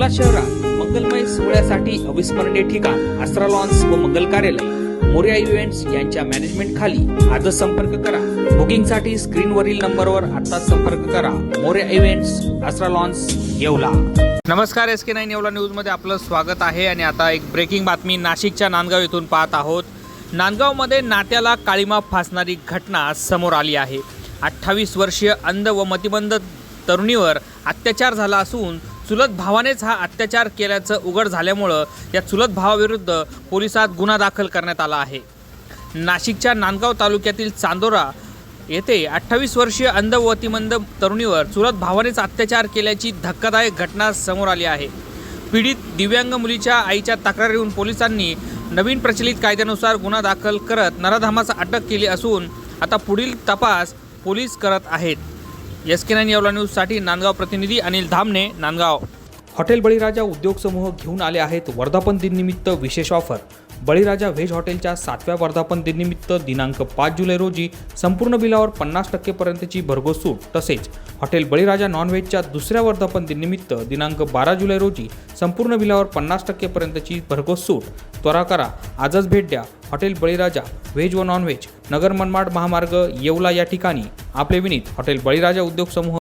येवला शहरात मंगलमय सोहळ्यासाठी अविस्मरणीय ठिकाण आसरा लॉन्स व मंगल कार्यालय. मोर्या इव्हेंट्स यांच्या मॅनेजमेंट खाली आजच संपर्क करा. बुकिंगसाठी स्क्रीनवरील नंबरवर आता संपर्क करा. Morya events Asara lawns Yeola. नमस्कार एस के नाईन येवला न्यूजमध्ये आपलं स्वागत आहे आणि आता एक ब्रेकिंग बातमी. नाशिकच्या नांदगाव येथून पाहत आहोत. नांदगावमध्ये नात्याला काळीमा फासणारी घटना समोर आली आहे. अठ्ठावीस वर्षीय अंध व मतिबंध तरुणीवर अत्याचार झाला असून चुलत भावानेच हा अत्याचार केल्याचं उघड झाल्यामुळं या चुलत भावाविरुद्ध पोलिसात गुन्हा दाखल करण्यात आला आहे. नाशिकच्या नांदगाव तालुक्यातील चांदोरा येथे अठ्ठावीस वर्षीय अंध व तरुणीवर चुलत भावानेच अत्याचार केल्याची धक्कादायक घटना समोर आली आहे. पीडित दिव्यांग मुलीच्या आईच्या तक्रारीहून पोलिसांनी नवीन प्रचलित कायद्यानुसार गुन्हा दाखल करत नराधामास अटक केली असून आता पुढील तपास पोलीस करत आहेत. एस के नाईन यावला न्यूजसाठी नांदगाव प्रतिनिधी अनिल धामणे नांदगाव. हॉटेल बळीराजा उद्योग समूह घेऊन आले आहेत वर्धापन दिननिमित्त विशेष ऑफर. बळीराजा व्हेज हॉटेलच्या सातव्या वर्धापन दिननिमित्त दिनांक पाच जुलै रोजी संपूर्ण बिलावर पन्नास टक्केपर्यंतची भरघोस सूट तसेच हॉटेल बळीराजा नॉनव्हेजच्या दुसऱ्या वर्धापन दिननिमित्त दिनांक बारा जुलै रोजी संपूर्ण बिलावर पन्नास टक्केपर्यंतची भरघोस सूट. त्वरा करा आजच भेट द्या. हॉटेल बळीराजा व्हेज व नॉनव्हेज नगर मनमाड महामार्ग येवला या ठिकाणी. आपले विनीत हॉटेल बळीराजा उद्योग समूह